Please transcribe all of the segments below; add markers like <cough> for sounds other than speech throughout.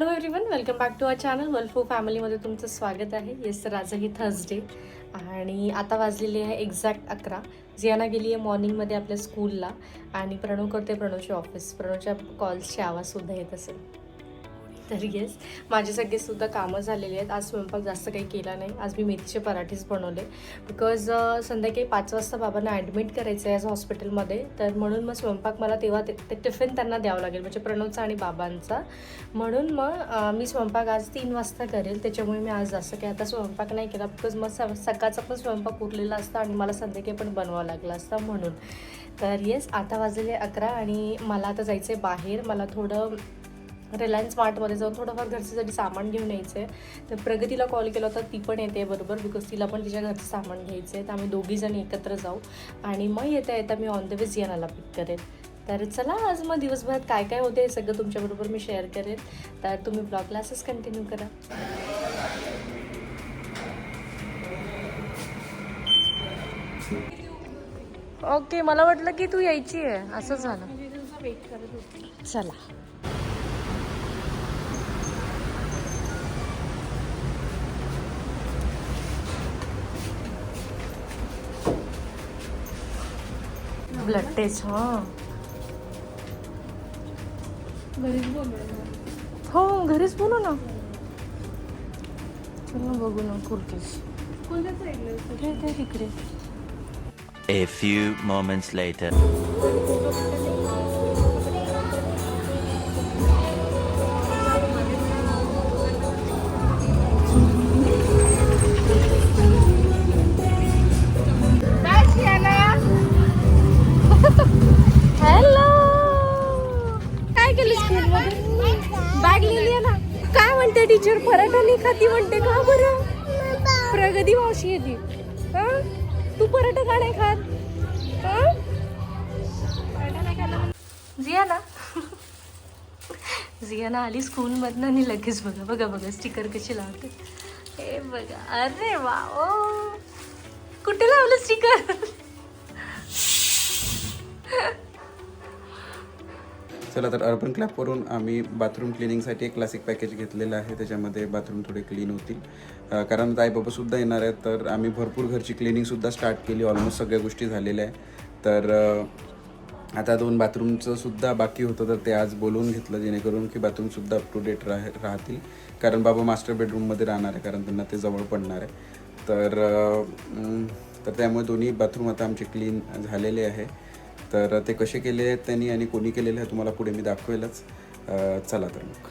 Hello everyone welcome back to our channel वल्फो फॅमिलीमध्ये तुमचं स्वागत आहे. येस तर आजही थर्सडे आणि आता वाजलेली आहे एक्झॅक्ट अकरा. जियाना गेली आहे मॉर्निंगमध्ये आपल्या स्कूलला आणि प्रणव करते प्रणवचे ऑफिस प्रणवच्या कॉल्सचे आवाजसुद्धा येत असेल. तर येस माझे सगळेसुद्धा कामं झालेली आहेत. आज स्वयंपाक जास्त काही केला नाही. आज मी मेथीचे पराठेच बनवले. बिकॉज संध्याकाळी पाच वाजता बाबांना ॲडमिट करायचं आहे आज हॉस्पिटलमध्ये तर म्हणून मग स्वयंपाक मला तेव्हा ते ते टिफिन त्यांना द्यावं लागेल म्हणजे प्रणवचा आणि बाबांचा. म्हणून मग मी स्वयंपाक आज तीन वाजता करेल. त्याच्यामुळे मी आज जास्त काही आता स्वयंपाक नाही केला. बिकॉज मग स सकाळचा पण स्वयंपाक उरलेला असता आणि मला संध्याकाळी पण बनवावं लागला असता म्हणून. तर येस आता वाजलेले अकरा आणि मला आता जायचं आहे बाहेर. मला थोडं रिलायन्स मार्टमध्ये जाऊन थोडंफार घरच्यासाठी सामान घेऊन यायचं आहे तर प्रगतीला कॉल केला होता ती पण येते बरोबर बिकॉज तिला पण तिच्या घरचं सामान घ्यायचं आहे तर आम्ही दोघीजणी एकत्र जाऊ आणि मग येता येता मी ऑन द वे जियानाला पिक करेन. तर चला आज मग दिवसभरात काय काय होते हे सगळं तुमच्याबरोबर मी शेअर करेन. तर तुम्ही ब्लॉग क्लासेस कंटिन्यू करा. ओके मला वाटलं की तू यायची आहे असं झालं. होती. चला. ब्लड टेस्ट हां. हो घरीच बोलू ना. चला बघू ना कुर्तीस. हे तिकडे A few moments later. Paratha म्हणते का बरं? प्रगती मावशी येते हा? तू पराठा का नाही खात? हा? जियाना जियाना <laughs> आली स्कूलमधनं आणि लगेच बघा बघा बघा स्टिकर कशी लावते. हे बघा अरे वा ओ. कुठे लावलं स्टिकर? <laughs> चला तर अर्बन क्लॅपवरून आम्ही बाथरूम क्लिनिंगसाठी एक क्लासिक पॅकेज घेतलेलं आहे. त्याच्यामध्ये बाथरूम थोडे क्लीन होतील कारण आता येणार आहेत तर आम्ही भरपूर घरची क्लिनिंगसुद्धा स्टार्ट केली. ऑलमोस्ट सगळ्या गोष्टी झालेल्या आहे तर आता दोन बाथरूमचं सुद्धा बाकी होतं तर ते आज बोलवून घेतलं जेणेकरून की बाथरूमसुद्धा अप टू डेट राह राहतील. कारण बाबा मास्टर बेडरूममध्ये राहणार आहे कारण त्यांना ते जवळ पडणार आहे. तर तर त्यामुळे दोन्ही बाथरूम आता आमचे क्लीन झालेले आहे. तर ते कसे केले आहेत त्यांनी आणि कोणी केलेले आहे तुम्हाला पुढे मी दाखवेलच. चला तर मग.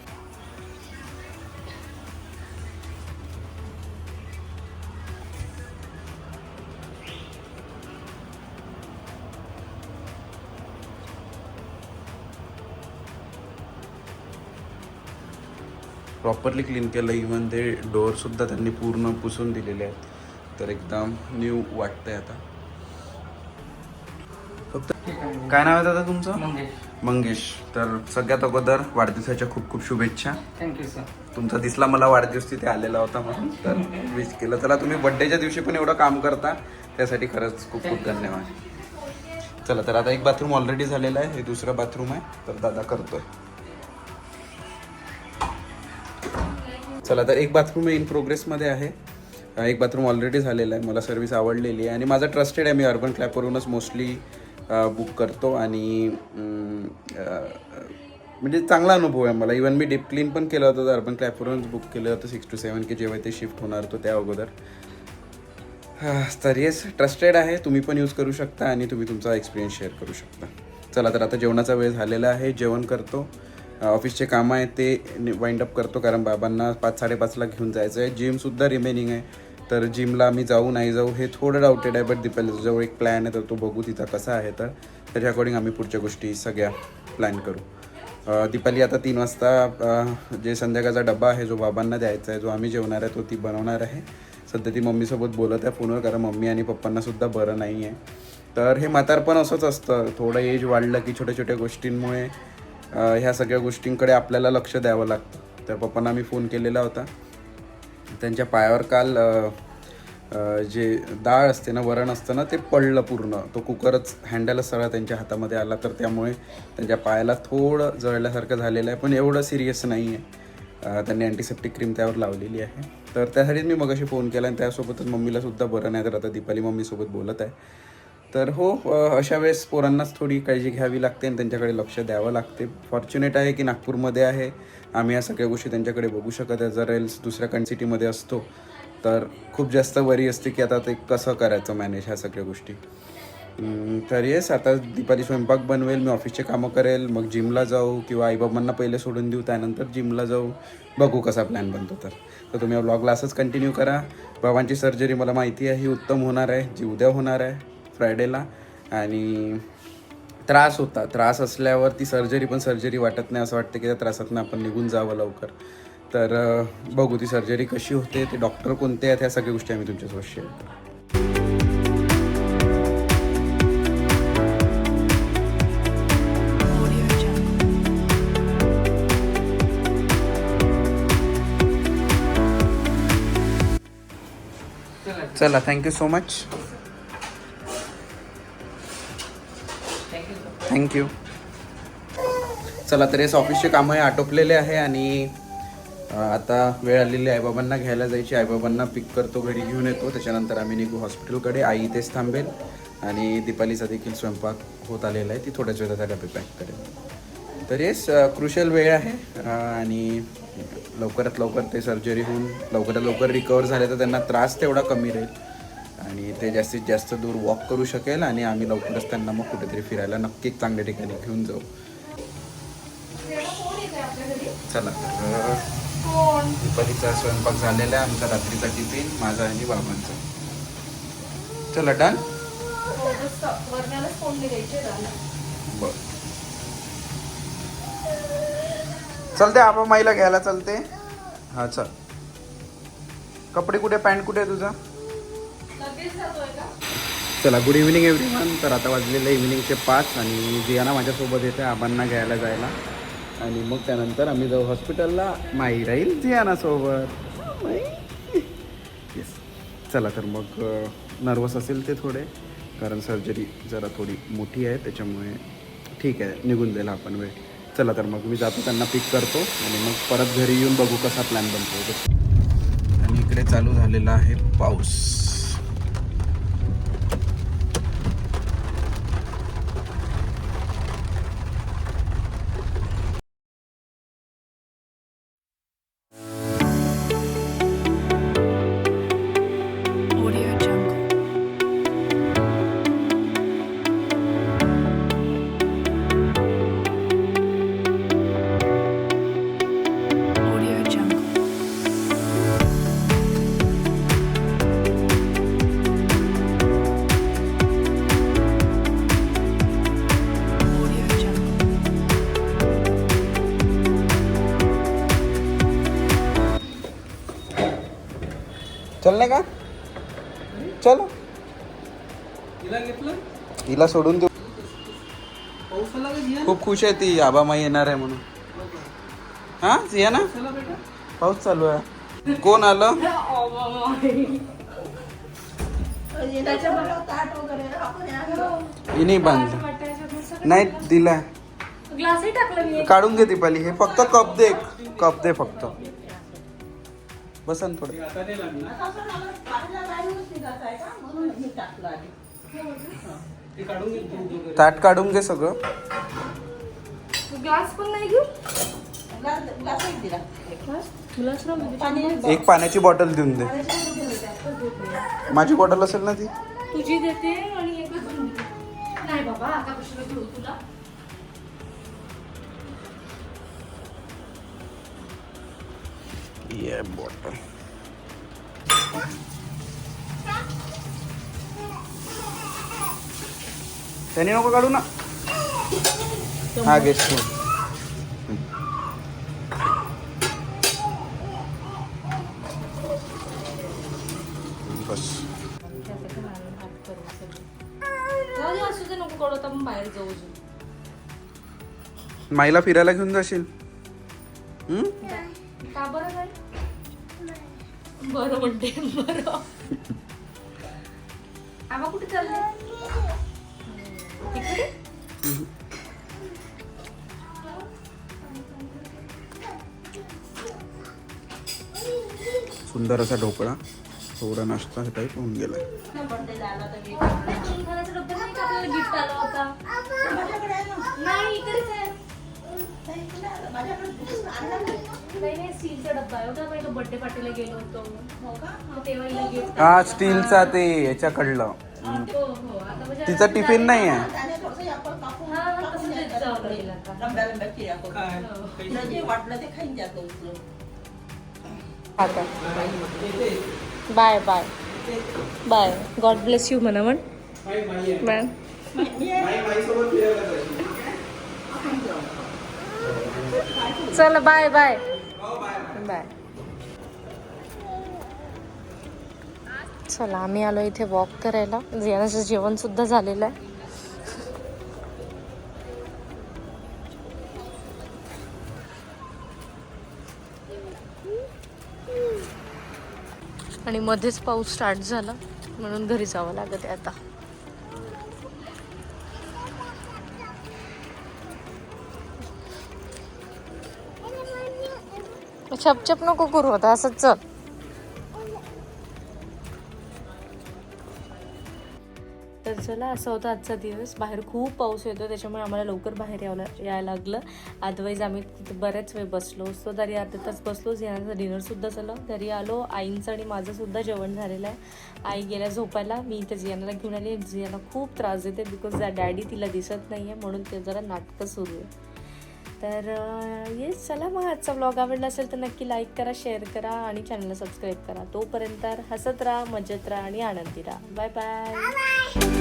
प्रॉपरली क्लीन केलं इवन ते डोअरसुद्धा त्यांनी पूर्ण पुसून दिलेले आहेत. तर एकदम न्यू वाटतंय आता. फक्त काय नाव आहे दादा तुमचं? मंगेश. मंगेश. तर सगळ्यात अगोदर वाढदिवसाच्या खूप खूप शुभेच्छा. थँक्यू सर तुमचा दिसला मला वाढदिवस तिथे आलेला होता म्हणून. तर विश केलं. चला तुम्ही बड्डेच्या दिवशी पण एवढं काम करता. त्यासाठी खरंच खूप खूप धन्यवाद. चला तर आता एक बाथरूम ऑलरेडी झालेलं आहे. हे दुसरं बाथरूम आहे. तर दादा करतोय. चला तर एक बाथरूम इन प्रोग्रेसमध्ये आहे. एक बाथरूम ऑलरेडी झालेलं आहे. मला सर्व्हिस आवडलेली आहे. आणि माझा ट्रस्टेड आहे. मी अर्बन क्लॅपवरूनच मोस्टली बुक करतो आणि म्हणजे चांगला अनुभव आहे मला. इवन मी डीप क्लीन पण केलं होतं अर्बन क्लॅपवरूनच बुक केलं होतं सिक्स टू सेवन की जेव्हा ते शिफ्ट होणार होतं त्या अगोदर. तर येस ट्रस्टेड आहे. तुम्ही पण यूज करू शकता आणि तुम्ही तुमचा एक्सपिरियन्स शेअर करू शकता. चला तर आता जेवणाचा वेळ झालेला आहे. जेवण करतो. ऑफिसचे कामं आहेत ते वाइंड अप करतो कारण बाबांना पाच साडेपाचला घेऊन जायचं आहे. जिमसुद्धा रिमेनिंग आहे. तर जिमला मी जाऊ नाही जाऊ हे थोडं डाऊटेड आहे बट दीपालीजवळ एक प्लॅन आहे तर तो बघू तिचा कसा आहे तर. त्याच्या अकॉर्डिंग आम्ही पुढच्या गोष्टी सगळ्या प्लॅन करू. दीपाली आता तीन वाजता जे संध्याकाळचा डबा आहे जो बाबांना द्यायचा आहे जो आम्ही जेवणार आहे तो ती बनवणार आहे. सध्या ती मम्मीसोबत बोलत आहे फोनवर कारण मम्मी आणि पप्पांनासुद्धा बरं नाही आहे. तर हे म्हातारपण असंच असतं. थोडं एज वाढलं की छोट्या छोट्या गोष्टींमुळे ह्या सगळ्या गोष्टींकडे आपल्याला लक्ष द्यावं लागतं. तर पप्पांना मी फोन केलेला होता. त्यांच्या पायावर काल जे डाळ असते ना वरण असतं ना ते पडलं पूर्ण. तो कुकरच हँडलच सगळा त्यांच्या हातामध्ये आला. तर त्यामुळे त्यांच्या पायाला थोडं जळल्यासारखं झालेलं आहे. पण एवढं सिरियस नाही आहे त्यांनी अँटीसेप्टिक क्रीम त्यावर लावलेली आहे. तर त्यासाठीच मी मगाशी फोन केला आणि त्यासोबतच मम्मीलासुद्धा बरं नाही. तर आता दीपाली मम्मीसोबत बोलत आहे. तर हो अशा वेळेस पोरांनाच थोडी काळजी घ्यावी लागते आणि त्यांच्याकडे लक्ष द्यावं लागते. फॉर्च्युनेट आहे की नागपूरमध्ये आहे. आम्ही या सगळ्या गोष्टी त्यांच्याकडे बघू शकत आहे. जर एल्स दुसऱ्या कन सिटीमध्ये असतो तर खूप जास्त वरी असते की आता ते कसं करायचं मॅनेज ह्या सगळ्या गोष्टी. तर येस आता दीपाली स्वयंपाक बनवेल मी ऑफिसचे कामं करेल मग जिमला जाऊ किंवा आईबाबांना पहिले सोडून देऊ त्यानंतर जिमला जाऊ. बघू कसा प्लॅन बनतो तर. तर तुम्ही ब्लॉगला असंच कंटिन्यू करा. बाबांची सर्जरी मला माहिती आहे ही उत्तम होणार आहे जी उद्या होणार आहे. फ्रायडेला आणि त्रास होता. त्रास असल्यावर ती सर्जरी पण सर्जरी वाटत नाही. असं वाटतं की त्या त्रासातनं आपण निघून जावं लवकर. तर बघू ती सर्जरी कशी होते. ते डॉक्टर कोणते आहेत ह्या सगळ्या गोष्टी आम्ही तुमच्यासोबत शेअर करू चला थँक्यू सो मच थँक्यू चला तर हेच ऑफिसचे कामं हे आटोपलेले आहे आणि आता वेळ आलेली आईबाबांना घ्यायला जायची. आईबाबांना पिक करतो घरी घेऊन येतो. त्याच्यानंतर आम्ही निघू हॉस्पिटलकडे आई इथेच थांबेल आणि दीपालीचा देखील स्वयंपाक होत आलेला आहे. ती थोड्याच वेळात त्या डबे पॅक करेल. तर येस क्रुशल वेळ आहे. आणि लवकरात लवकर ते सर्जरी होऊन लवकरात लवकर रिकवर झाले तर त्यांना त्रास तेवढा कमी राहील. आणि ते जास्तीत जास्त दूर वॉक करू शकेल आणि आम्ही लवकरच त्यांना मग कुठेतरी फिरायला नक्की चांगल्या ठिकाणी घेऊन जाऊ. चला तर दुपारीचा स्वयंपाक झालेला आहे आमचा रात्रीचा टिफिन माझा आणि बाबांचा. चला डन? बर. चलते आबा माईला घ्यायला चलते. हा चल. कपडे कुठे पॅन्ट कुठे आहे तुझा? चला गुड इव्हिनिंग एव्हरीवन तर आता वाजलेलं इव्हिनिंगचे पाच आणि जियाना माझ्यासोबत येते आबांना घ्यायला जायला. आणि मग त्यानंतर आम्ही जाऊ हॉस्पिटलला माई राहील जियानासोबत. येस चला तर मग नर्वस असेल ते थोडे. कारण सर्जरी जरा थोडी मोठी आहे त्याच्यामुळे ठीक आहे निघून जाईल आपण वेळ. चला तर मग मी जातो त्यांना पिक करतो. आणि मग परत घरी येऊन बघू कसा प्लॅन बनतो. आणि इकडे चालू झालेला आहे पाऊस. चल का? चल. हिला सोडून देऊ. खूप खुश आहे ती आबामाई येणार आहे म्हणून. हा? या ना. पाऊस चालू आहे. कोण आलं? <laughs> हिने बांधलं नाही दिलाय. ग्लासही टाकला मी काढून घे दीपाली हे फक्त कप दे. कप दे फक्त. बसन थोडं. ताट काढून घे सगळं. ग्लास पण नाही घेऊ? एक पाण्याची बॉटल देऊन दे. माझी बॉटल असेल ना ती? तुझी देते आणि एकच. नाही बाबा आता कशाला घेऊ तुला? ये बॉटल त्याने नको काढू ना हा गेस बस जाऊ दे, असू दे नको कळू आता आपण बाहेर जाऊ अजून. माईला फिरायला घेऊन जाशील हम्म? बरं नाही. बरं म्हणते बरं. आबा कुठे चालले? सुंदर असा ढोकळा. थोडा नाश्ता टाईप होऊन गेला गिफ्ट आला होता? नाही इकडेच आहे. नाही नाही स्टीलचा डब्बा आहे होता मी बर्थडे पार्टीला गेलो होतो मग तेव्हा हिला गिफ्ट हा स्टीलचा ते याच्याकडलं हम्म. हो हो आता म्हणजे तिचा टिफिन नाही आहे हा. हा, वाटलं ते खाईन जातो आता. Bye bye. Bye. God bless you म्हणा म्हण बाय. चल बाय बाय बाय चला आम्ही आलो इथे वॉक करायला. जेवणाचं जेवण सुद्धा झालेलं आहे. आणि मध्येच पाऊस स्टार्ट झाला. म्हणून घरी जावं लागत आहे आता. छपछप नको करू आता असंच चल. तर चला असं होतं आजचा दिवस. बाहेर खूप पाऊस येतो त्याच्यामुळे आम्हाला लवकर बाहेर यावं यायला लागलं. अदरवाईज आम्ही तिथे बऱ्याच वेळ बसलो. असतो तरी अर्धा तास बसलोच यानंतर डिनरसुद्धा झालं. घरी आलो आईंचं आणि माझं सुद्धा जेवण झालेलं आहे. आई गेल्या झोपायला मी इथे जियानाला घेऊन आली. जियाना खूप त्रास देते बिकॉज डॅडी तिला दिसत नाही आहे म्हणून ते जरा नाटकं सुरू आहे. तर येस चला मग आजचा ब्लॉग आवडला असेल तर नक्की लाईक करा शेअर करा आणि चॅनलला सबस्क्राईब करा. तोपर्यंत हसत राहा मजेत राहा आणि आनंदी राहा. Bye bye